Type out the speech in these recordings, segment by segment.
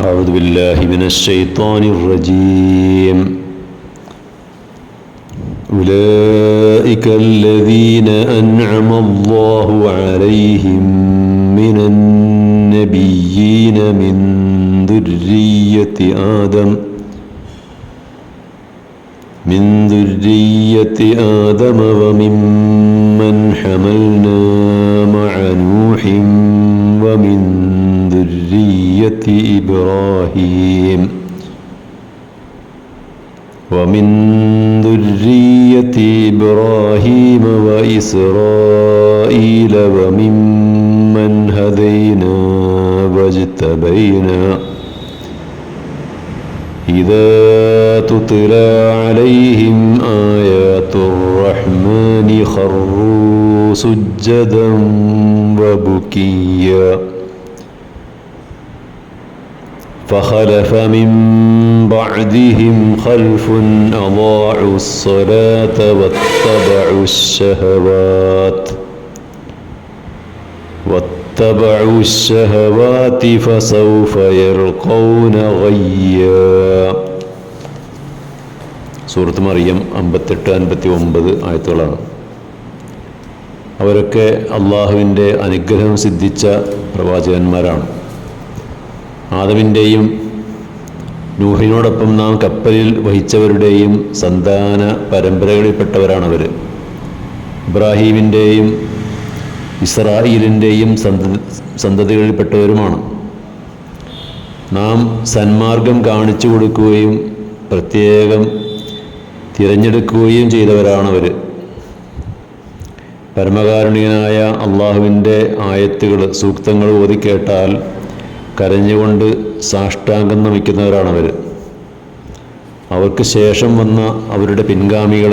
أعوذ بالله من الشيطان الرجيم. أولئك الذين أنعم الله عليهم من النبيين من ذرية آدم من ذرية آدم وممن حملنا مع نوح ومن ذرية إبراهيم. ومن ذرية إبراهيم وإسرائيل وممن هدينا واجتبينا. إذا تتلى عليهم آيات الرحمن خروا سجدا وبكيا. فخلف من بعدهم خلف أضاعوا الصلاة واتبعوا الشهوات واتبعوا الشهوات فسوف يلقون غيا സൂറത്ത് മറിയം അമ്പത്തെട്ട് അൻപത്തി ഒമ്പത് ആയത്തുകളാണ് അവരൊക്കെ അള്ളാഹുവിൻ്റെ അനുഗ്രഹം സിദ്ധിച്ച പ്രവാചകന്മാരാണ് ആദമിന്റെയും നൂഹിനോടൊപ്പം നാം കപ്പലിൽ വഹിച്ചവരുടെയും സന്താന പരമ്പരകളിൽപ്പെട്ടവരാണവർ ഇബ്രാഹീമിന്റെയും ഇസ്രായേലിന്റെയും സന്ത സന്തതികളിൽപ്പെട്ടവരുമാണ്. നാം സന്മാർഗം കാണിച്ചു കൊടുക്കുകയും പ്രത്യേകം തിരഞ്ഞെടുക്കുകയും ചെയ്തവരാണവർ പരമകാരുണികനായ അള്ളാഹുവിന്റെ ആയത്തുകൾ സൂക്തങ്ങൾ ഓതിക്കേട്ടാൽ കരഞ്ഞുകൊണ്ട് സാഷ്ടാംഗം നമിക്കുന്നവരാണവർ അവർക്ക് ശേഷം വന്ന അവരുടെ പിൻഗാമികൾ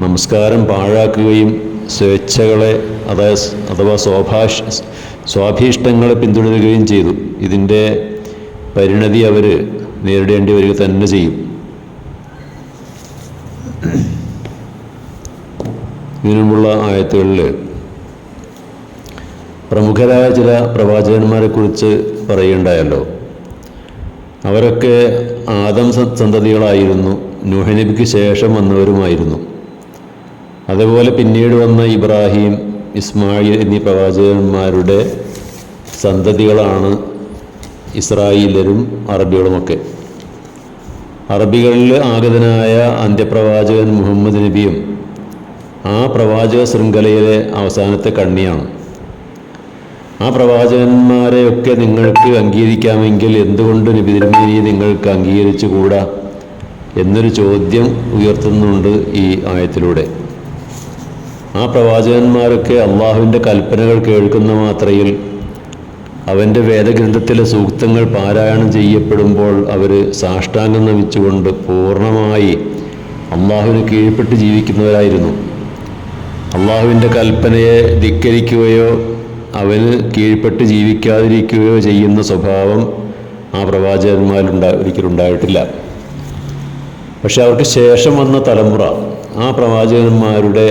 നമസ്കാരം പാഴാക്കുകയും സ്വേച്ഛകളെ അതായത് അഥവാ സ്വാഭാഷ സ്വാഭീഷ്ടങ്ങളെ പിന്തുടരുകയും ചെയ്തു. ഇതിന്റെ പരിണതി അവർ നേരിടേണ്ടി വരിക തന്നെ ചെയ്യും. ഇതിനുമുള്ള ആയത്തുകളിൽ പ്രമുഖരായ ചില പ്രവാചകന്മാരെ കുറിച്ച് പറയുണ്ടായല്ലോ അവരൊക്കെ ആദം സന്തതികളായിരുന്നു നുഹനബിക്ക് ശേഷം വന്നവരുമായിരുന്നു. അതുപോലെ പിന്നീട് വന്ന ഇബ്രാഹിം ഇസ്മായിൽ എന്നീ പ്രവാചകന്മാരുടെ സന്തതികളാണ് ഇസ്രായേലരും അറബികളുമൊക്കെ. അറബികളിൽ ആഗതനായ അന്ത്യപ്രവാചകൻ മുഹമ്മദ് നബിയും ആ പ്രവാചക ശൃംഖലയിലെ അവസാനത്തെ കണ്ണിയാണ്. ആ പ്രവാചകന്മാരെയൊക്കെ നിങ്ങൾക്ക് അംഗീകരിക്കാമെങ്കിൽ എന്തുകൊണ്ട് നബി തിരുമേനി നിങ്ങൾക്ക് അംഗീകരിച്ചുകൂടാ? എന്നൊരു ചോദ്യം ഉയർത്തുന്നുണ്ട് ഈ ആയത്തിലൂടെ. ആ പ്രവാചകന്മാരൊക്കെ അള്ളാഹുവിന്റെ കൽപ്പനകൾ കേൾക്കുന്ന മാത്രയിൽ അവന്റെ വേദഗ്രന്ഥത്തിലെ സൂക്തങ്ങൾ പാരായണം ചെയ്യപ്പെടുമ്പോൾ അവർ സാഷ്ടാംഗം നമിച്ചുകൊണ്ട് പൂർണമായി അള്ളാഹുവിന് കീഴ്പ്പെട്ട് ജീവിക്കുന്നവരായിരുന്നു. അള്ളാഹുവിന്റെ കൽപ്പനയെ ധിക്കരിക്കുകയോ അവന് കീഴ്പ്പെട്ട് ജീവിക്കാതിരിക്കുകയോ ചെയ്യുന്ന സ്വഭാവം ആ പ്രവാചകന്മാരുണ്ടാ ഒരിക്കലുണ്ടായിട്ടില്ല. പക്ഷെ അവർക്ക് ശേഷം വന്ന തലമുറ ആ പ്രവാചകന്മാരുടെ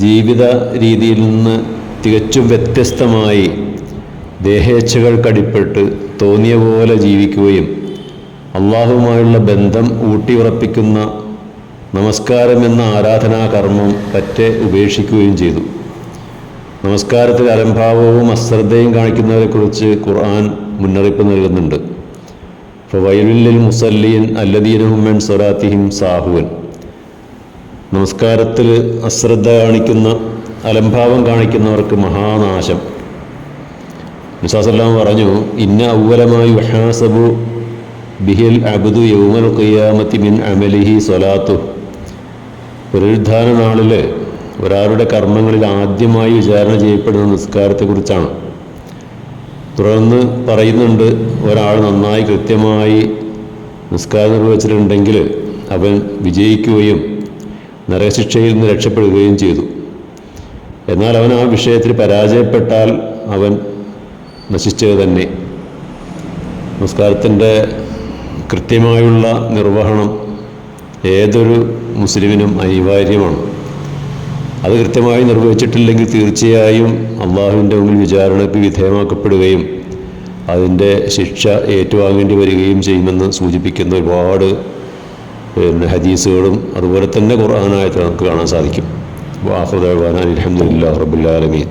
ജീവിത രീതിയിൽ നിന്ന് തികച്ചും വ്യത്യസ്തമായി ദേഹേച്ഛകൾക്കടിപ്പെട്ട് തോന്നിയ പോലെ ജീവിക്കുകയും അള്ളാഹുമായുള്ള ബന്ധം ഊട്ടിയുറപ്പിക്കുന്ന നമസ്കാരം എന്ന ആരാധനാകർമ്മം പറ്റെ ഉപേക്ഷിക്കുകയും ചെയ്തു. നമസ്കാരത്തിൽ അലംഭാവവും അശ്രദ്ധയും കാണിക്കുന്നവരെക്കുറിച്ച് ഖുർആൻ മുന്നറിയിപ്പ് നൽകുന്നുണ്ട്. വൈലുല്ലിൽ മുസല്ലീൻ അല്ലദീനഹുമ്മൻ സ്വലാത്തിഹിം സാഹുവൻ. നമസ്കാരത്തിൽ അശ്രദ്ധ കാണിക്കുന്ന അലംഭാവം കാണിക്കുന്നവർക്ക് മഹാനാശം. നിസാസല്ലാം പറഞ്ഞു ഇന്ന ഔവലമായി വഹാസബു ബിഹിൽ അബുദു യൗമൽ ഖിയാമത്തി മിൻ അമലിഹി സ്വലാത്തു പുനരുദ്ധാന നാളിൽ ഒരാളുടെ കർമ്മങ്ങളിൽ ആദ്യമായി വിചാരണ ചെയ്യപ്പെടുന്ന നിസ്കാരത്തെക്കുറിച്ചാണ്. തുടർന്ന് പറയുന്നുണ്ട് ഒരാൾ നന്നായി കൃത്യമായി നിസ്കാരം നിർവഹിച്ചിട്ടുണ്ടെങ്കിൽ അവൻ വിജയിക്കുകയും നരകശിക്ഷയിൽ നിന്ന് രക്ഷപ്പെടുകയും ചെയ്തു. എന്നാൽ അവൻ ആ വിഷയത്തിൽ പരാജയപ്പെട്ടാൽ അവൻ നശിച്ചത് തന്നെ. നമസ്കാരത്തിന്റെ കൃത്യമായുള്ള നിർവഹണം ഏതൊരു മുസ്ലിമിനും അനിവാര്യമാണ്. അത് കൃത്യമായി നിർവഹിച്ചിട്ടില്ലെങ്കിൽ തീർച്ചയായും അള്ളാഹുവിന്റെ മുമ്പിൽ വിചാരണയ്ക്ക് വിധേയമാക്കപ്പെടുകയും അതിന്റെ ശിക്ഷ ഏറ്റുവാങ്ങേണ്ടി വരികയും ചെയ്യുമെന്ന് സൂചിപ്പിക്കുന്ന ഒരുപാട് പിന്നെ ഹദീസുകളും അതുപോലെ തന്നെ ഖുർആാനായിട്ട് നമുക്ക് കാണാൻ സാധിക്കും. വാഹുദാൻ അലഹമുല്ലാ റബുല്ലാലമീൻ